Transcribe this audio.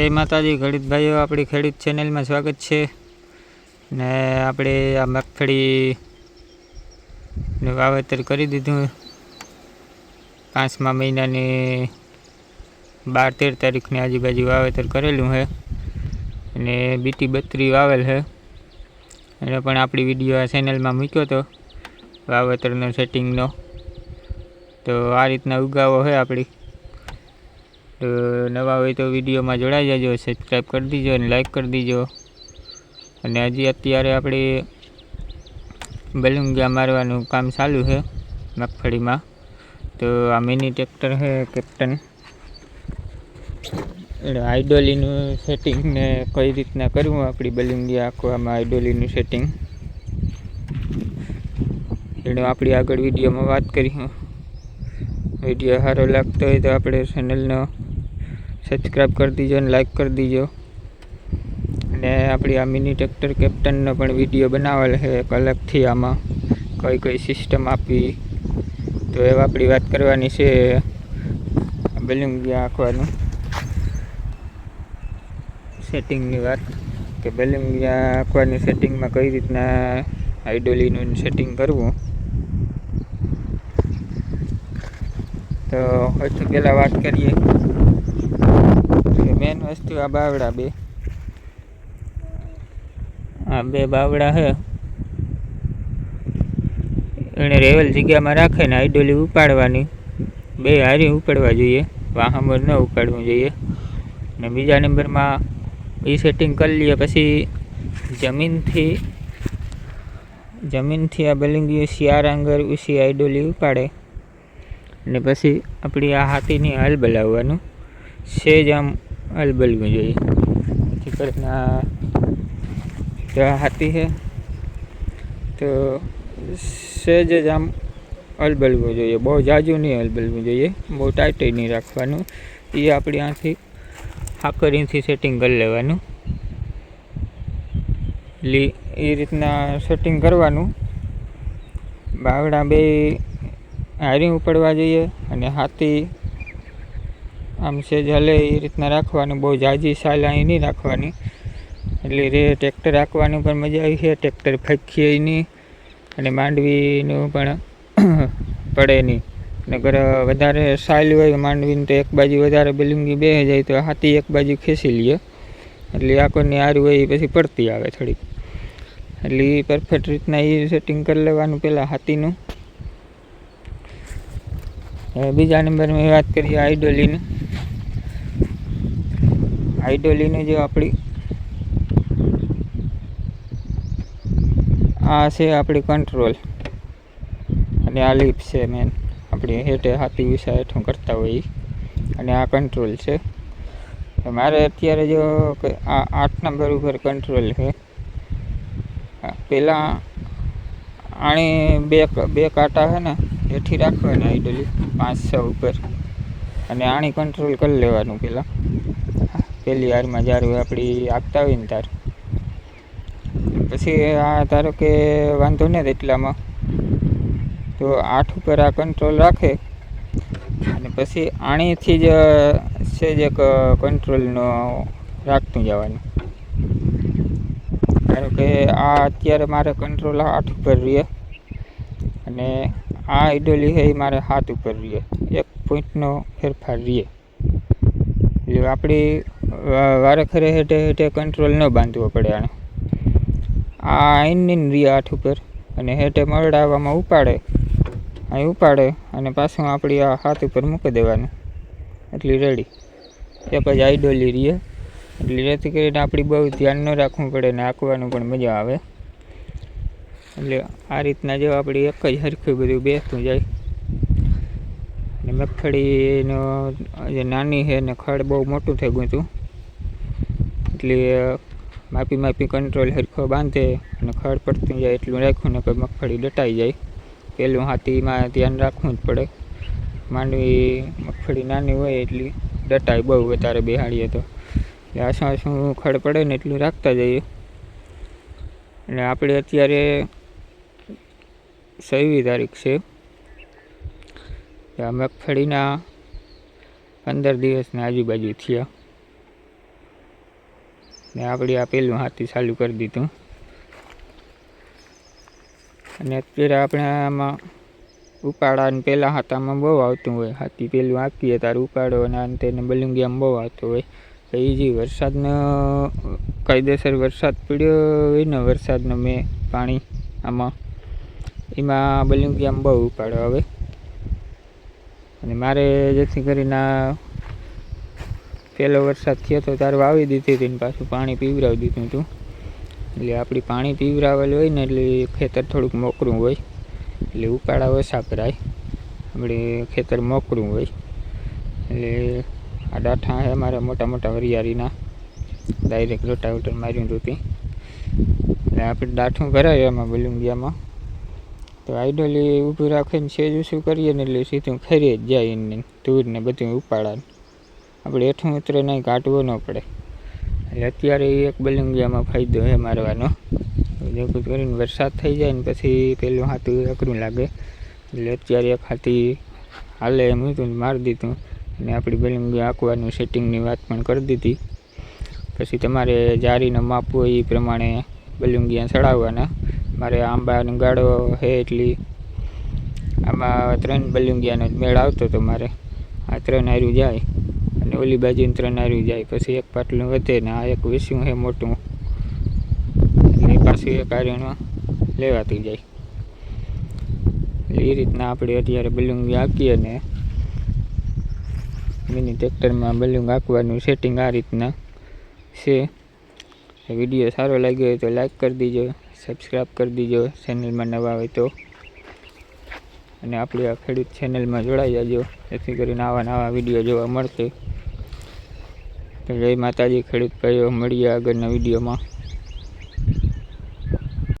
જય માતાજી, ખેડૂત ભાઈઓ, આપણી ખેડૂત ચેનલમાં સ્વાગત છે. ને આપણે આ મગફળી નું વાવેતર કરી દીધું. પાંચમા મહિનાની બાર તેર તારીખની આજુબાજુ વાવેતર કરેલું છે. અને બીટી બત્રી વાવેલ છે. એને પણ આપણી વીડિયો આ ચેનલમાં મૂક્યો હતો વાવેતરનો સેટિંગનો. તો આ રીતના ઉગાવો છે આપણી. તો નવા હોય તો વિડીયોમાં જોડાઈ જજો સબસ્ક્રાઈબ કરી દીજો અને લાઈક કરી દીજો. અને હજી અત્યારે આપણે બેલુંગિયા મારવાનું કામ ચાલુ છે મગફળીમાં. તો આ મિની ટ્રેક્ટર છે કેપ્ટન એટલે સેટિંગ ને કઈ રીતના કરવું આપણી બલુંગિયા આખવામાં આઈડોલીનું સેટિંગ એનો આપણી આગળ વિડીયોમાં વાત કરીશું. વીડિયો સારો લાગતો હોય તો આપણે ચેનલનો સબસ્ક્રાઈબ કરી દીજો અને લાઈક કરી દીજો. અને આપણી આ મિની ટ્રેક્ટર કેપ્ટનનો પણ વીડિયો બનાવેલ છે એક અલગથી આમાં. કઈ કઈ સિસ્ટમ આપી. તો એવા આપણી વાત કરવાની છે. બેલુંગિયા આંકવાનું સેટિંગની વાત. કે બેલુંગિયા આંકવાની સેટિંગમાં કઈ રીતના આઈડોલીનું સેટિંગ કરવું. તો સૌથી પહેલાં વાત કરીએ. મેન વસ્તુ આ બાવડા બે. આ બે બાવડા છે એને રેવલ જગ્યામાં રાખે ને આઈડોલી ઉપાડવાની. બે હારી ઉપાડવા જોઈએ, વાહમર ન ઉપાડવું જોઈએ. ને બીજા નંબરમાં એ સેટિંગ કરી લઈએ પછી જમીનથી જમીનથી આ બલિંગી શિયાર આંગર ઉસી આઈડોલી ઉપાડે. ને પછી આપણી આ હાથીની હાલ બલાવવાનું. સેજ આમ હાલ બલવું જોઈએ પછી કરીને આ હાથી છે, તો સેજ જ આમ અલબલવું જોઈએ. બહુ જાજુ નહીં અલબલવું જોઈએ. બહુ ટાઈટ નહીં રાખવાનું. એ આપણી આથી હાકરીથી સેટિંગ કરી લેવાનું. એટલે એ રીતના સેટિંગ કરવાનું. બાવડા બે હારી ઉપડવા જોઈએ અને હાથી આમ સેજ હલે એ રીતના રાખવાનું, બહુ જાજી સાલ અહીં નહીં રાખવાની. એટલે રે ટ્રેક્ટર રાખવાની પણ મજા આવી છે, ટ્રેક્ટર ફેંકીએ નહીં અને માંડવીનું પણ પડે નહીં. નગર વધારે સાયલ હોય માંડવીને તો એક બાજુ વધારે બિલિંગી બે જાય તો હાથી એક બાજુ ખેંચી લઈએ એટલે આકોની આરું હોય એ પછી પડતી આવે થોડીક. એટલે એ પરફેક્ટ રીતના એ સેટિંગ કરી લેવાનું પહેલાં હાથીનું. બીજા નંબરમાં વાત કરીએ આઈડોલીની આઈડોલીની જે આપણી આ છે આપણી કંટ્રોલ અને આ લીપ છે મેન આપણી હેઠે હાથી વિષા હેઠું કરતા હોય અને આ કંટ્રોલ છે. મારે અત્યારે જો આ આઠ નંબર ઉપર કંટ્રોલ છે. પહેલાં આણી બે બે કાંટા છે ને, હેઠી રાખવાના આઈડોલી પાંચ છ ઉપર. અને આણી કંટ્રોલ કરી લેવાનું પહેલાં પહેલી હારમાં જ્યારે આપણી આપતા હોય ને તાર. પછી આ ધારો કે વાંધો નહીં એટલામાં, તો આઠ ઉપર આ કંટ્રોલ રાખે અને પછી આણીથી જ સેજ એક કંટ્રોલનો રાખતું જવાનું. ધારો કે આ અત્યારે મારે કંટ્રોલ આઠ ઉપર રહીએ અને આ આઈડોલી છે એ મારે હાથ ઉપર રહીએ એક પોઈન્ટનો ફેરફાર એટલે આપણી વારેખરે હેઠે હેઠે કંટ્રોલ ન બાંધવો પડે આને. આ આઈનની રીએ આઠ ઉપર અને હેઠે મરડાવામાં ઉપાડે. અહીં ઉપાડે અને પાછું આપણી આ હાથ ઉપર મૂકી દેવાનું. એટલી રેડી એ પછી આઈડોલી રીએ. એટલે જેથી કરીને આપણી બહુ ધ્યાન ન રાખવું પડે ને આંકવાનું પણ મજા આવે. એટલે આ રીતના જો આપણી એક જ હરખું બધું બેસતું જાય. ને મગફળીનો જે નાની છે ને ખડ બહુ મોટું થઈ ગયું હતું. એટલે માપી માપી કંટ્રોલ હરખો બાંધે અને ખડ પડતું જાય એટલું રાખ્યું ને કોઈ મગફળી ડટાઈ જાય. પેલું હાથીમાં ધ્યાન રાખવું જ પડે. માંડવી મગફળી નાની હોય એટલી ડટાય બહુ વધારે બેહાડીએ તો. એટલે આસું આસું ખડ પડે ને એટલું રાખતા જઈએ. અને આપણે અત્યારે છવ્વીસ તારીખ છે. આ મગફળીના પંદર દિવસની આજુબાજુ થયા. ને આપણે આ પહેલું હાથી ચાલુ કરી દીધું. અને અત્યારે આપણે આમાં ઉપાડાને પહેલાં હાથામાં બહુ આવતું હોય. હાથી પેલું આપીએ તારે ઉપાડો અને તેને બલુંગિયામાં બહુ આવતું હોય. તો એ જે વરસાદનો, કાયદેસર વરસાદ પડ્યો હોય ને વરસાદનો મેં પાણી આમાં, એમાં બલુંગિયામાં બહુ ઉપાડો આવે. અને મારે જેથી કરીને પહેલો વરસાદ થયો તો ત્યારે વાવી દીધી હતી ને પાછું પાણી પીવરાવી દીધું હતું. એટલે આપણી પાણી પીવરાવેલું હોય ને એટલે ખેતર થોડુંક મોકરું હોય. એટલે ઉકાળા ઓછા કરાય. આપણે ખેતર મોકરું હોય. એટલે આ ડાઠા છે અમારા મોટા મોટા વરિયાળીના. ડાયરેક્ટ રોટાવેટર માર્યું હતું એટલે આપણે ડાઠું ભરાય એમાં બલુંગિયામાં. તો આઈડોલી ઊભું રાખીને સેજ શું કરીએ ને એટલે સીધું ખરી જ જાય એને ધૂળને બધું ઉપાડાને. આપણે હેઠું ઉતરે નહીં કાઢવો ન પડે. એટલે અત્યારે એક બલિંગિયામાં ફાયદો છે મારવાનો. જેવું કરીને વરસાદ થઈ જાય ને પછી પેલું હાથું અઘરું લાગે. એટલે અત્યારે એક હાથી હાલે એમ હતું મારી દીધું. અને આપણી બલિંગી આંકવાનું સેટિંગની વાત પણ કરી દીધી. પછી તમારે જારીને માપ હોય એ પ્રમાણે બલુંગિયા ચડાવવાના. મારે આંબાનો ગાળો છે એટલી. આમાં ત્રણ બલુંગિયાનો જ મેળ આવતો હતો મારે. આ ત્રણ હારું જાય અને ઓલી બાજુ ત્રણ હાર્યું જાય. પછી એક પાટલું વધે ને આ એક વિસ્યું છે મોટું. એ પાછું એક હારીમાં લેવાતું જાય. એ રીતના આપણે અત્યારે બલુંગી આંકીએ ને મિની ટ્રેક્ટરમાં બલુંગ આંકવાનું સેટિંગ આ રીતના છે. વીડિયો સારો લાગ્યો હોય તો લાઈક કરી દીજો. સબસ્ક્રાઈબ કરી દીજો ચેનલમાં નવા હોય તો. અને આપણી આ ખેડૂત ચેનલમાં જોડાઈ જાજો. જેથી કરીને આવા નવા વીડિયો જોવા મળશે. તો જય માતાજી ખેડૂત ભાઈઓ, મળીએ આગળના વિડીયોમાં.